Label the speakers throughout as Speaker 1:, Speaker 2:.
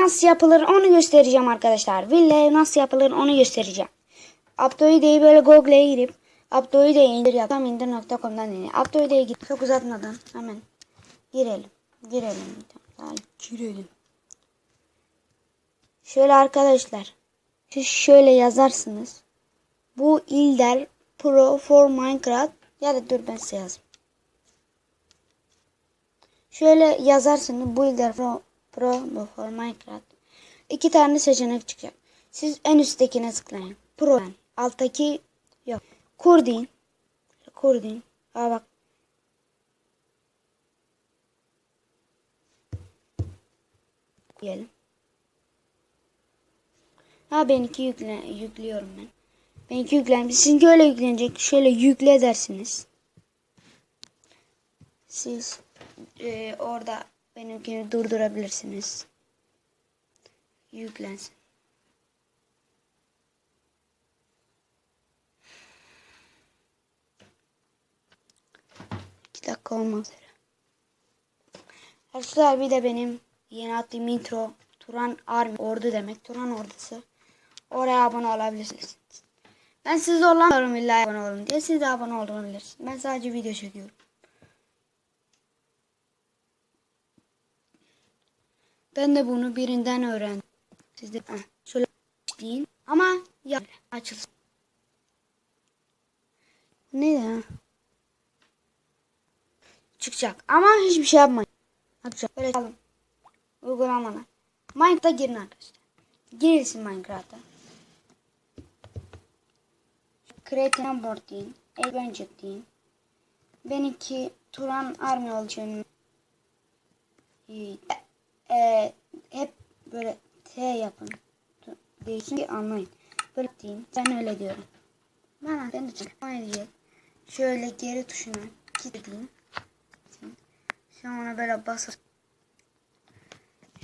Speaker 1: nasıl yapılır onu göstereceğim arkadaşlar. Villa nasıl yapılır onu göstereceğim. Abdoide'yi böyle Google'e girip Abdoide'yi indir yap. Tam indir.com'dan indir. Abdoide'ye git. Çok uzatmadan hemen girelim. Girelim. Tamam, girelim. Şöyle arkadaşlar. Siz şöyle yazarsınız. Bu ilder Pro for Minecraft ya da dur ben size yazayım. Şöyle yazarsınız bu ilder Pro, Pro for Minecraft. İki tane seçenek çıkacak. Siz en üsttekine tıklayın. Pro. Alttaki yok. Kur deyin. Kur deyin. Aa bak. Diyelim. Ha benimki yükle, yüklüyorum ben. Benimki yüklenmiş. Sizinki öyle yüklenecek. Şöyle yükle dersiniz. Siz e, orada benimkini durdurabilirsiniz. Yüklensin. İki dakika olmak üzere. Arkadaşlar bir de benim yeni attığım intro Turan Army ordu demek. Turan ordusu. Oraya abone olabilirsiniz. Ben sizi zorlamıyorum illa abone olun diye. Siz de abone olabilirsiniz. Ben sadece video çekiyorum. Ben de bunu birinden öğrendim. Siz de şöyle deyin. Ama ya açılsın. Ne ya? Çıkacak. Ama hiçbir şey yapmayın. Yapacak. Böyle çalın. Uygulamalar. Minecraft'a girin arkadaşlar. Girilsin Minecraft'a. Create board deyin. Adventure deyin. Benimki Turan Army olacağını e, e, hep böyle T yapın. Değişsin ki anlayın. Böyle deyin. Ben öyle diyorum. Ben ben de çıkmayı diye. Şöyle geri tuşuna kilitleyin. Sonra böyle basır.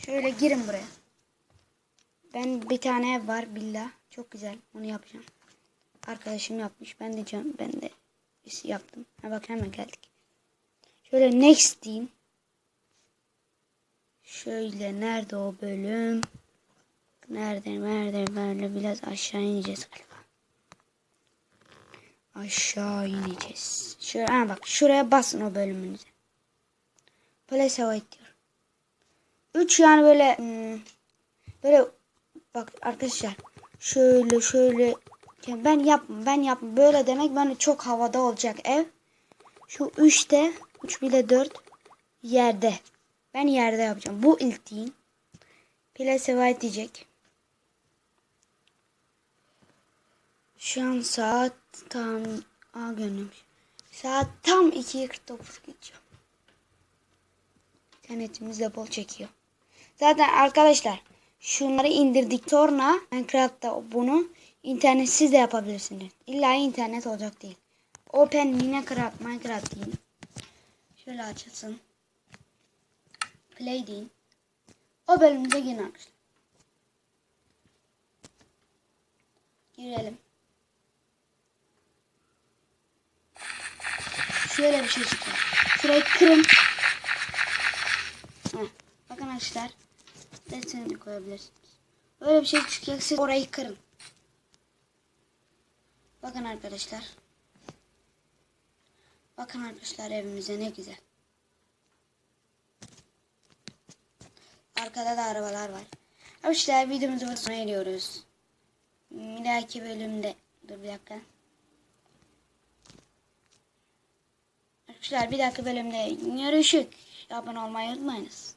Speaker 1: Şöyle girin buraya. Ben bir tane var billah. Çok güzel. Onu yapacağım. Arkadaşım yapmış. Ben de can ben de yaptım. Ha bak hemen geldik. Şöyle next diyeyim. Şöyle nerede o bölüm? Nerede nerede böyle biraz aşağı ineceğiz galiba. Aşağı ineceğiz. Şöyle ha bak şuraya basın o bölümünüze. Place await diyor. 3 yani böyle hmm, böyle bak arkadaşlar şöyle şöyle ben yapma ben yapma böyle demek böyle çok havada olacak ev. Şu 3'te 3 bile 4 yerde. Ben yerde yapacağım. Bu ilk değil. Place await diyecek. Şu an saat tam a göndermiş. Saat tam 2.49 geçiyor. İnternetimiz de bol çekiyor. Zaten arkadaşlar şunları indirdik sonra Minecraft'ta bunu internetsiz de yapabilirsiniz. İlla internet olacak değil. Open Minecraft Minecraft deyin. Şöyle açılsın. Play deyin. O bölümümüze girin. Girelim. Şöyle bir şey çıkıyor. Şurayı kırın. Bakın arkadaşlar. Resmini koyabilirsiniz. Böyle bir şey çıkacak. Siz orayı kırın. Bakın arkadaşlar. Bakın arkadaşlar evimize ne güzel. Arkada da arabalar var. Arkadaşlar videomuzu sona eriyoruz. Bir dahaki bölümde dur bir dakika. Arkadaşlar bir dahaki bölümde görüşük. Abone olmayı unutmayınız.